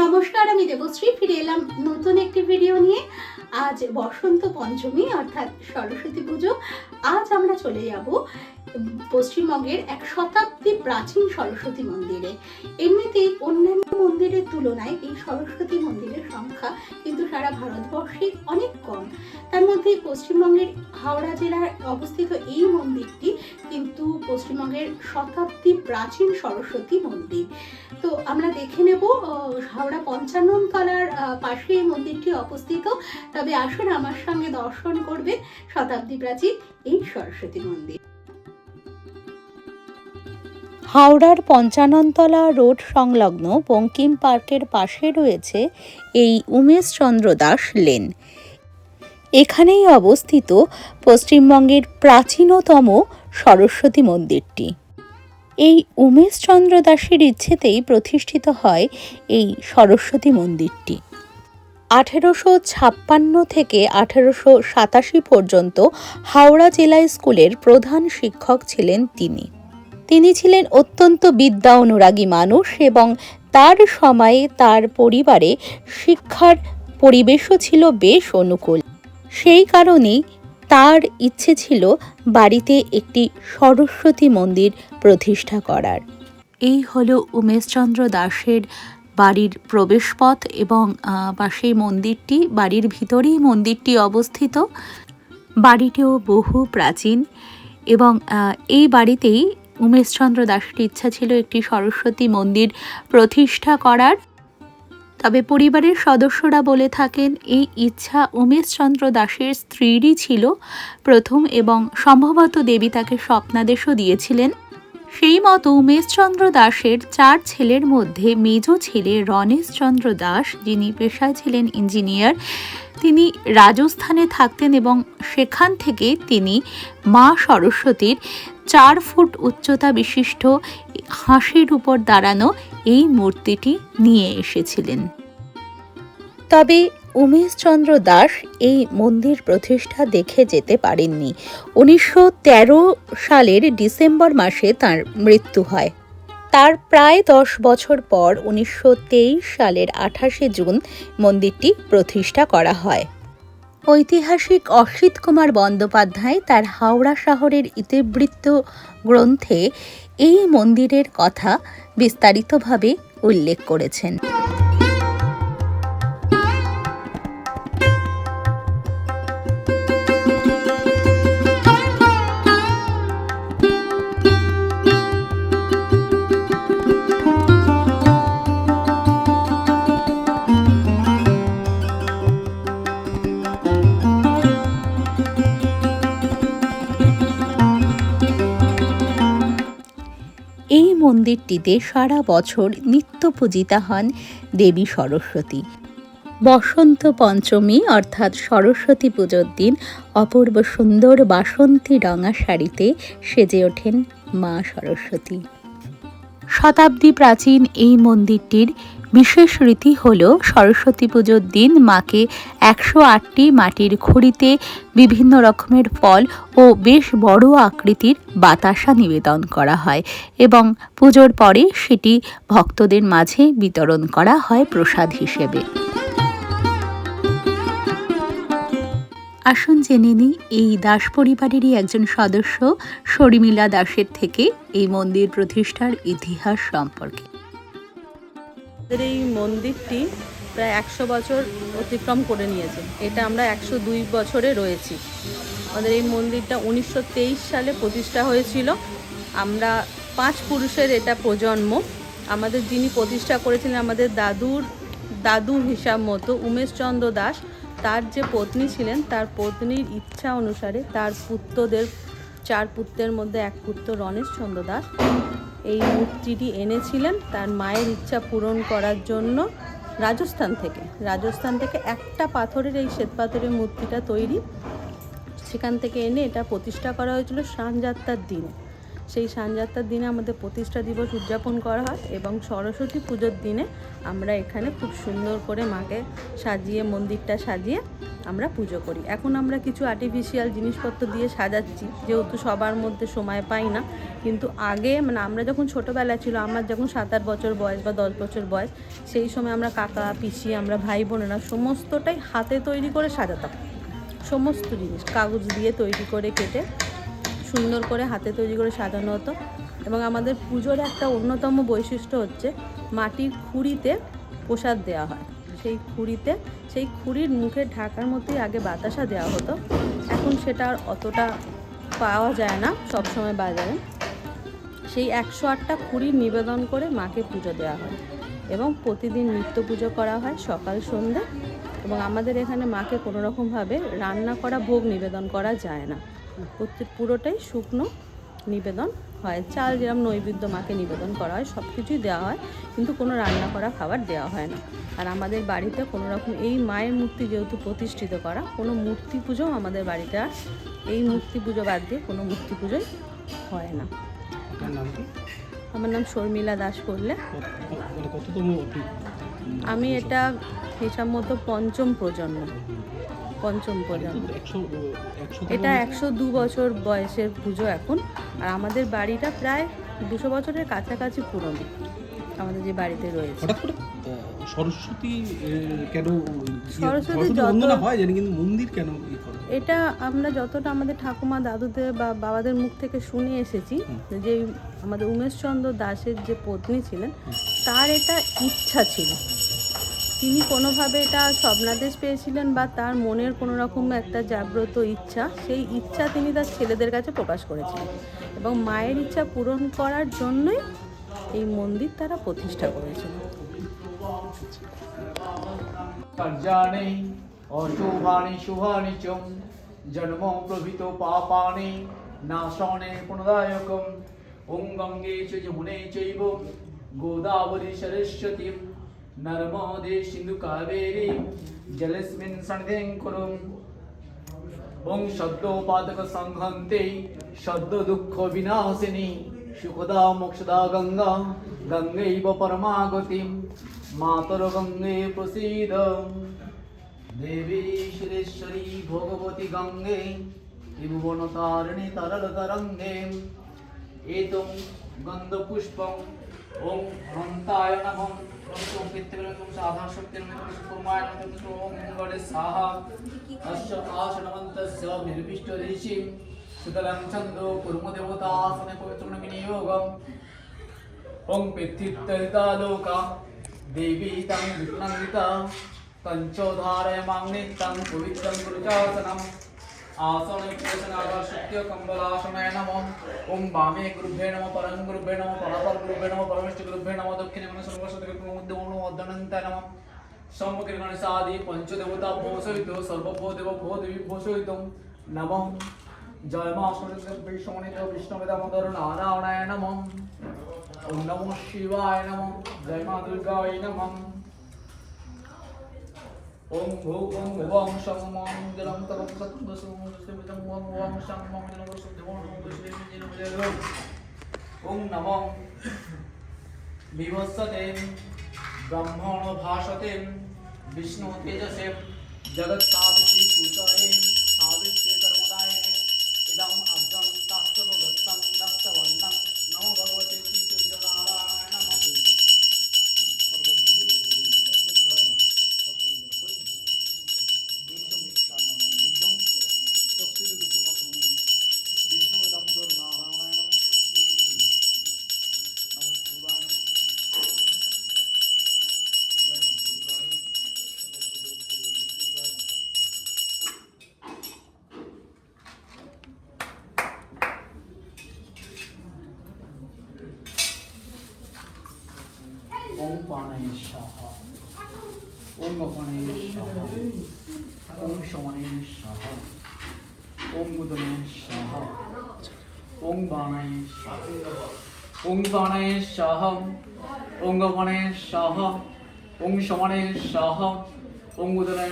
নমস্কার, আমি দেবশ্রী, ফিরে এলাম নতুন একটি ভিডিও নিয়ে। আজ বসন্ত পঞ্চমী, অর্থাৎ সরস্বতী পুজো। আজ আমরা চলে যাব পশ্চিমবঙ্গের এক শতাব্দী প্রাচীন সরস্বতী মন্দিরে। এমনিতেই অন্যান্য মন্দিরের তুলনায় এই সরস্বতী মন্দিরের সংখ্যা কিন্তু সারা ভারতবর্ষে অনেক কম। তার মধ্যে পশ্চিমবঙ্গের হাওড়া জেলার অবস্থিত এই মন্দিরটি পশ্চিমবঙ্গের শতাব্দী প্রাচীন সরস্বতী মন্দির। তো আমরা দেখে নেব হাওড়া পঞ্চানন তলার পাশে এই মন্দিরটি অবস্থিত। তবে আসুন আমার সঙ্গে দর্শন করবেন শতাব্দী প্রাচীন এই সরস্বতী মন্দির। হাওড়ার পঞ্চাননতলা রোড সংলগ্ন বঙ্কিম পার্কের পাশে রয়েছে এই উমেশচন্দ্র দাস লেন। এখানেই অবস্থিত পশ্চিমবঙ্গের প্রাচীনতম সরস্বতী মন্দিরটি। এই উমেশচন্দ্র দাসের ইচ্ছেতেই প্রতিষ্ঠিত হয় এই সরস্বতী মন্দিরটি। আঠেরোশো ছাপ্পান্ন থেকে আঠেরোশো সাতাশি পর্যন্ত হাওড়া জেলা স্কুলের প্রধান শিক্ষক ছিলেন তিনি। তিনি ছিলেন অত্যন্ত বিদ্যা অনুরাগী মানুষ এবং তার সময়ে তার পরিবারে শিক্ষার পরিবেশও ছিল বেশ অনুকূল। সেই কারণেই তার ইচ্ছে ছিল বাড়িতে একটি সরস্বতী মন্দির প্রতিষ্ঠা করার। এই হলো উমেশচন্দ্র দাসের বাড়ির প্রবেশপথ এবং পাশেই মন্দিরটি, বাড়ির ভিতরেই মন্দিরটি অবস্থিত। বাড়িটিও বহু প্রাচীন এবং এই বাড়িতেই উমেশচন্দ্র দাসের ইচ্ছা ছিল একটি সরস্বতী মন্দির প্রতিষ্ঠা করার। তবে পরিবারের সদস্যরা বলে থাকেন, এই ইচ্ছা উমেশচন্দ্র দাসের স্ত্রীরই ছিল প্রথম এবং সম্ভবত দেবী তাকে স্বপ্নাদেশও দিয়েছিলেন। সেই মতো উমেশচন্দ্র দাসের চার ছেলের মধ্যে মেজ ছেলে রণেশচন্দ্র দাস যিনি পেশায় ছিলেন ইঞ্জিনিয়ার, তিনি রাজস্থানে থাকতেন এবং সেখান থেকে তিনি মা সরস্বতীর চার ফুট উচ্চতা বিশিষ্ট হাঁসের উপর দাঁড়ানো এই মূর্তিটি নিয়ে এসেছিলেন। তবে উমেশচন্দ্র দাস এই মন্দির প্রতিষ্ঠা দেখে যেতে পারেননি। উনিশশো তেরো সালের ডিসেম্বর মাসে তার মৃত্যু হয়। তার প্রায় দশ বছর পর উনিশশো তেইশ সালের আঠাশে জুন মন্দিরটি প্রতিষ্ঠা করা হয়। ঐতিহাসিক অসিত কুমার বন্দ্যোপাধ্যায় তার হাওড়া শহরের ইতিবৃত্ত গ্রন্থে এই মন্দিরের কথা বিস্তারিতভাবে উল্লেখ করেছেন। মন্দিরটিতে সারা বছর নিত্য পূজিতা হন দেবী সরস্বতী। বসন্ত পঞ্চমী, অর্থাৎ সরস্বতী পুজোর দিন, অপূর্ব সুন্দর বাসন্তী রঙা শাড়িতে সেজে ওঠেন মা সরস্বতী। শতাব্দী প্রাচীন এই মন্দিরটির বিশেষ রীতি হল সরস্বতী পুজোর দিন মাকে একশো আটটি মাটির খুঁড়িতে বিভিন্ন রকমের ফল ও বেশ বড় আকৃতির বাতাসা নিবেদন করা হয় এবং পুজোর পরে সেটি ভক্তদের মাঝে বিতরণ করা হয় প্রসাদ হিসেবে। আসুন জেনে নিই, এই দাস পরিবারেরই একজন সদস্য শর্মিলা দাসের থেকে এই মন্দির প্রতিষ্ঠার ইতিহাস সম্পর্কে। আমাদের এই মন্দিরটি প্রায় একশো বছর অতিক্রম করে নিয়েছে। এটা আমরা একশো দুই বছরে রয়েছি। আমাদের এই মন্দিরটা উনিশশো তেইশ সালে প্রতিষ্ঠা হয়েছিল। আমরা পাঁচ পুরুষের এটা প্রজন্ম। আমাদের যিনি প্রতিষ্ঠা করেছিলেন আমাদের দাদুর, দাদু হিসাব মতো উমেশচন্দ্র দাস, তার যে পত্নী ছিলেন, তার পত্নীর ইচ্ছা অনুসারে তার পুত্রদের, চার পুত্রের মধ্যে এক পুত্র রণেশচন্দ্র দাস। এই মূর্তিটি এনেছিলেন তার মায়ের ইচ্ছা পূরণ করার জন্য রাজস্থান থেকে। রাজস্থান থেকে একটা পাথরের এই শ্বেতপাথরের মূর্তিটা তৈরি। সেখান থেকে এনে এটা প্রতিষ্ঠা করা হয়েছিল সানযাত্রার দিনে। সেই সানযাত্রার দিনে আমাদের প্রতিষ্ঠা দিবস উদযাপন করা হয় এবং সরস্বতী পুজোর দিনে আমরা এখানে খুব সুন্দর করে মাকে সাজিয়ে, মন্দিরটা সাজিয়ে আমরা পুজো করি। এখন আমরা কিছু আর্টিফিশিয়াল জিনিসপত্র দিয়ে সাজাচ্ছি, যেহেতু সবার মধ্যে সময় পাই না। কিন্তু আগে মানে আমরা যখন ছোটোবেলা ছিল, আমার যখন সাত আট বছর বয়স বা দশ বছর বয়স, সেই সময় আমরা কাকা, পিসি, আমরা ভাই বোনেরা সমস্তটাই হাতে তৈরি করে সাজাতাম। সমস্ত জিনিস, কাগজ দিয়ে তৈরি করে কেটে সুন্দর করে হাতে তৈরি করে সাজানো হতো। এবং আমাদের পুজোর একটা অন্যতম বৈশিষ্ট্য হচ্ছে মাটির খুঁড়িতে প্রসাদ দেওয়া হয়। সেই খুঁড়িতে, সেই খুঁড়ির মুখে ঢাকার মধ্যেই আগে বাতাসা দেওয়া হতো। এখন সেটা আর অতটা পাওয়া যায় না সবসময় বাজারে। সেই একশো আটটা খুঁড়ি নিবেদন করে মাকে পুজো দেওয়া হয় এবং প্রতিদিন নিত্য পুজো করা হয় সকাল, সন্ধ্যে। এবং আমাদের এখানে মাকে কোনো রকমভাবে রান্না করা, ভোগ নিবেদন করা যায় না। পুরোটাই শুকনো নিবেদন হয়। চাল যেরকম নৈবেদ্য মাকে নিবেদন করা হয় সব কিছুই দেওয়া হয় কিন্তু কোনো রান্না করা খাবার দেওয়া হয় না। আর আমাদের বাড়িতে কোনো রকম এই মায়ের মূর্তি যেহেতু প্রতিষ্ঠিত করা কোনো মূর্তি পুজোও আমাদের বাড়িতে আর এই মূর্তি পুজো বাদ দিয়ে কোনো মূর্তি পুজোই হয় না। আমার নাম শর্মিলা দাস করলে আমি এটা হিসাব মতো পঞ্চম প্রজন্ম। পঞ্চম একশো এটা একশো দু বছর বয়সের পুজো এখন। আর আমাদের বাড়িটা প্রায় দুশো বছরের কাছাকাছি পুরনো। আমাদের যে বাড়িতে রয়েছে। সরস্বতী কেন ইয়ে- সরস্বতী হয় জানি কিন্তু মন্দির কেন এটা আমরা যতটা আমাদের ঠাকুমা দাদুদের বা বাবাদের মুখ থেকে শুনে এসেছি যে আমাদের উমেশচন্দ্র দাসের যে পত্নী ছিলেন তার এটা ইচ্ছা ছিল। তিনি কোনোভাবে এটা স্বপ্নাদেশ পেয়েছিলেন বা তার মনের কোনো রকম একটা জাগ্রত ইচ্ছা, সেই ইচ্ছা তিনি তার ছেলেদের কাছে প্রকাশ করেছিলেন। এবং মায়ের ইচ্ছা পূরণ করার জন্যই এই মন্দির তারা প্রতিষ্ঠা করেছিল। জন্ম প্রভৃত পাপানি, নাশনে পুনদায়কম ওং গঙ্গে চ যমুনে চৈব, গোদাবরী সরস্বতী नर्मदे सिन्धु कावेरी जलस्मिन् सन्निधिं कुरुम् ॐ शब्दोपादक संहन्ते शब्द दुःख विनाशिनी सुखदा मोक्षदा गङ्गा गङ्गैव परमागतिं मातर गङ्गे प्रसीद देवी ওম ভ্রন্তায় নমঃ। ওম পিতৃবরকম সাধা শক্তির মতো ওম গণে সাহা অশ্ব আসনমন্তস্য নির্বিষ্ট ঋষি। সুতরাং ছন্দ কুর্ম দেবতা পবিত্রণ বিনিয়োগম ওম লোকা। দেবী তং মাং নিত্যং পবিত্রং आसने प्रसन्नागशक्य कम्बलासनाय नमः ॐ वामे गुरुभ्ये नमः परं गुरुभ्ये नमः परापर गुरुभ्ये नमः परमेष्ठ गुरुभ्ये नमः दक्षिणे नमः सर्वसदविक्रमोद्यमो वदनन्ताय नमः सम्मुखगणसादि पञ्चदेवता भोषयित सर्वभो देव भो देवी भोषयित नमः जय मा विष्णुनित विष्णुवेदामोदर नारायणाय नमः ॐ ব্রহ্মণ ভাষতে বিষ্ণু তেজসে জগৎ গগণে সহ ওম সমনে সহ ওম মুদনে সহ ওং বাণায় সহ ওং বাণায় ওং গগণে সহ ওং সমনে সহ ওং মুদনে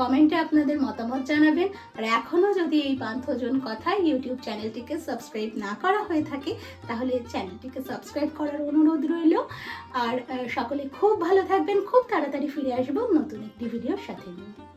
কমেন্টে আপনাদের মতামত জানাবেন। আর এখনও যদি এই পান্থজন কথা ইউটিউব চ্যানেলটিকে সাবস্ক্রাইব না করা হয়ে থাকে, তাহলে চ্যানেলটিকে সাবস্ক্রাইব করার অনুরোধ রইল। আর সকলে খুব ভালো থাকবেন, খুব তাড়াতাড়ি ফিরে আসব নতুন একটি ভিডিওর সাথে। নিয়ে